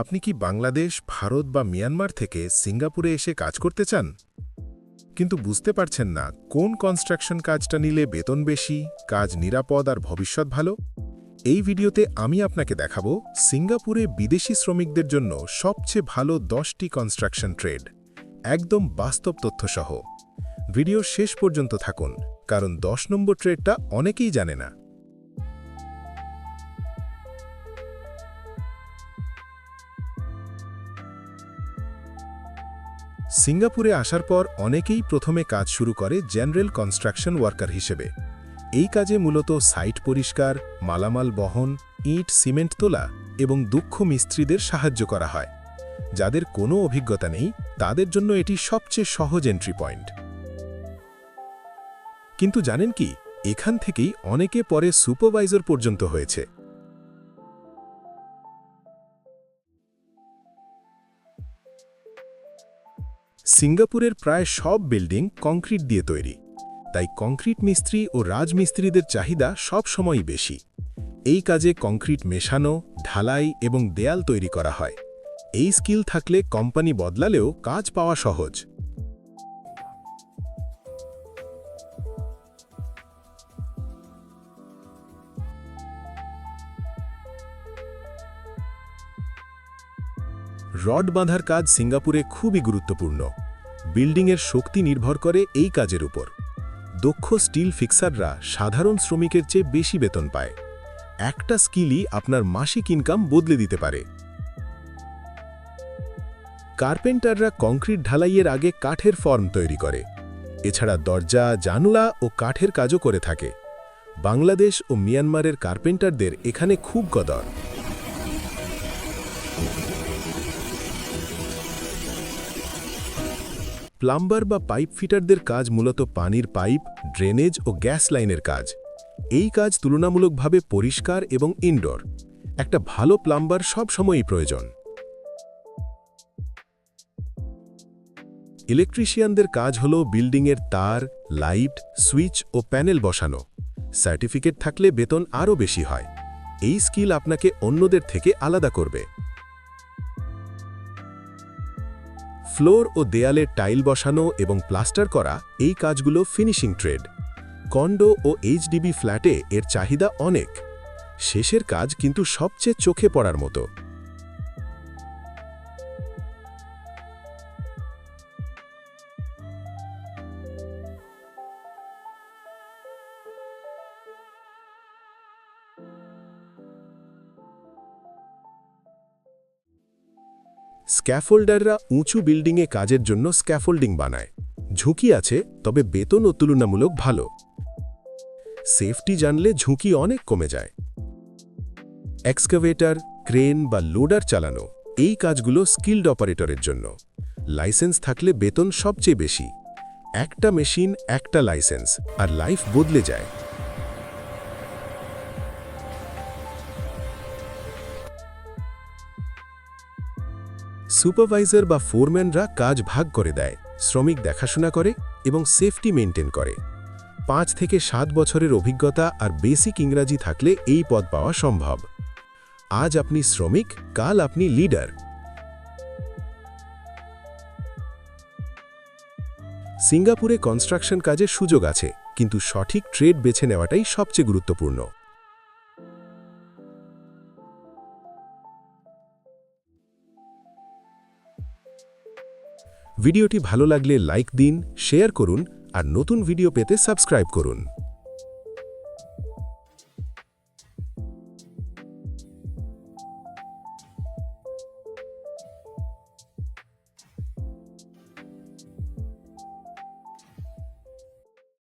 আপনি কি বাংলাদেশ, ভারত বা মিয়ানমার থেকে সিঙ্গাপুরে এসে কাজ করতে চান? কিন্তু বুঝতে পারছেন না কোন কনস্ট্রাকশন কাজটা নিলে বেতন বেশি, কাজ নিরাপদ আর ভবিষ্যৎ ভালো? এই ভিডিওতে আমি আপনাকে দেখাবো সিঙ্গাপুরে বিদেশি শ্রমিকদের জন্য সবচেয়ে ভালো দশটি কনস্ট্রাকশন ট্রেড একদম বাস্তব তথ্যসহ। ভিডিও শেষ পর্যন্ত থাকুন, কারণ দশ নম্বর ট্রেডটা অনেকেই জানে না। সিঙ্গাপুরে আসার পর অনেকেই প্রথমে কাজ শুরু করে জেনারেল কনস্ট্রাকশন ওয়ার্কার হিসেবে। এই কাজে মূলত সাইট পরিষ্কার, মালামাল বহন, ইট, সিমেন্ট তোলা এবং দুঃখ মিস্ত্রিদের সাহায্য করা হয়। যাদের কোনো অভিজ্ঞতা নেই, তাদের জন্য এটি সবচেয়ে সহজ এন্ট্রি পয়েন্ট কিন্তু জানেন কি, এখান থেকেই অনেকে পরে সুপারভাইজার পর্যন্ত হয়েছে। সিঙ্গাপুরের প্রায় সব বিল্ডিং কংক্রিট দিয়ে তৈরি। তাই কংক্রিট মিস্ত্রি ও রাজমিস্ত্রিদের চাহিদা সব সময়ই বেশি। এই কাজে কংক্রিট মেশানো, ঢালাই এবং দেয়াল তৈরি করা হয়। এই স্কিল থাকলে কোম্পানি বদলালেও কাজ পাওয়া সহজ। রড বাঁধার কাজ সিঙ্গাপুরে খুবই গুরুত্বপূর্ণ। বিল্ডিংয়ের শক্তি নির্ভর করে এই কাজের উপর। দক্ষ স্টিল ফিক্সাররা সাধারণ শ্রমিকের চেয়ে বেশি বেতন পায়। একটা স্কিলই আপনার মাসিক ইনকাম বদলে দিতে পারে। কার্পেন্টাররা কংক্রিট ঢালাইয়ের আগে কাঠের ফর্ম তৈরি করে। এছাড়া দরজা, জানুলা ও কাঠের কাজও করে থাকে। বাংলাদেশ ও মিয়ানমারের কার্পেন্টারদের এখানে খুব কদর। প্লাম্বার বা পাইপ ফিটারদের কাজ মূলত পানির পাইপ, ড্রেনেজ ও গ্যাস লাইনের কাজ। এই কাজ তুলনামূলকভাবে পরিষ্কার এবং ইনডোর। একটা ভালো প্লাম্বার সব সময়ই প্রয়োজন। ইলেকট্রিশিয়ানদের কাজ হল বিল্ডিংয়ের তার, লাইট, সুইচ ও প্যানেল বসানো। সার্টিফিকেট থাকলে বেতন আরও বেশি হয়। এই স্কিল আপনাকে অন্যদের থেকে আলাদা করবে। ফ্লোর ও দেয়ালে টাইল বসানো এবং প্লাস্টার করা এই কাজগুলো ফিনিশিং ট্রেড। কন্ডো ও এইচডিবি ফ্ল্যাটে এর চাহিদা অনেক। শেষের কাজ কিন্তু সবচেয়ে চোখে পড়ার মতো। স্ক্যাফোল্ডাররা উঁচু বিল্ডিংয়ে কাজের জন্য স্ক্যাফোল্ডিং বানায়। ঝুঁকি আছে, তবে বেতনও তুলনামূলক ভালো। সেফটি জানলে ঝুঁকি অনেক কমে যায়। এক্সকাভেটার, ক্রেন বা লোডার চালানো, এই কাজগুলো স্কিল্ড অপারেটরের জন্য। লাইসেন্স থাকলে বেতন সবচেয়ে বেশি। একটা মেশিন, একটা লাইসেন্স, আর লাইফ বদলে যায়। সুপারভাইজার বা ফোরম্যানরা কাজ ভাগ করে দেয়, শ্রমিক দেখাশোনা করে এবং সেফটি মেনটেন করে। পাঁচ থেকে সাত বছরের অভিজ্ঞতা আর বেসিক ইংরাজি থাকলে এই পদ পাওয়া সম্ভব। আজ আপনি শ্রমিক, কাল আপনি লিডার। সিঙ্গাপুরে কনস্ট্রাকশন কাজের সুযোগ আছে, কিন্তু সঠিক ট্রেড বেছে নেওয়াটাই সবচেয়ে গুরুত্বপূর্ণ। ভিডিওটি ভালো লাগলে লাইক দিন শেয়ার করুন আর নতুন ভিডিও পেতে সাবস্ক্রাইব করুন।